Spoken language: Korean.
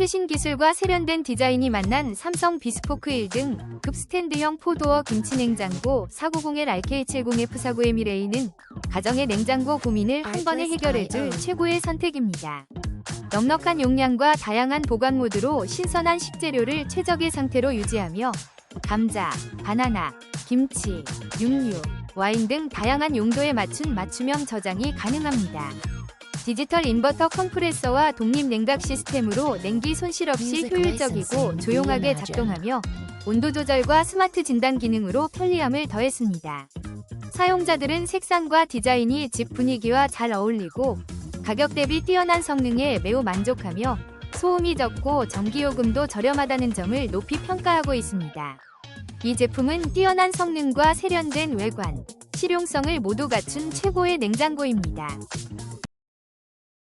최신 기술과 세련된 디자인이 만난 삼성 비스포크 1등 급 스탠드형 포도어 김치냉장고 490L RK70F49M1A는 가정의 냉장고 고민을 한 번에 해결해줄 최고의 선택입니다. 넉넉한 용량과 다양한 보관 모드로 신선한 식재료를 최적의 상태로 유지하며 감자, 바나나, 김치, 육류, 와인 등 다양한 용도에 맞춘 맞춤형 저장이 가능합니다. 디지털 인버터 컴프레서와 독립 냉각 시스템으로 냉기 손실 없이 효율적이고 조용하게 작동하며 온도 조절과 스마트 진단 기능으로 편리함을 더했습니다. 사용자들은 색상과 디자인이 집 분위기와 잘 어울리고 가격 대비 뛰어난 성능에 매우 만족하며 소음이 적고 전기요금도 저렴하다는 점을 높이 평가하고 있습니다. 이 제품은 뛰어난 성능과 세련된 외관, 실용성을 모두 갖춘 최고의 냉장고입니다.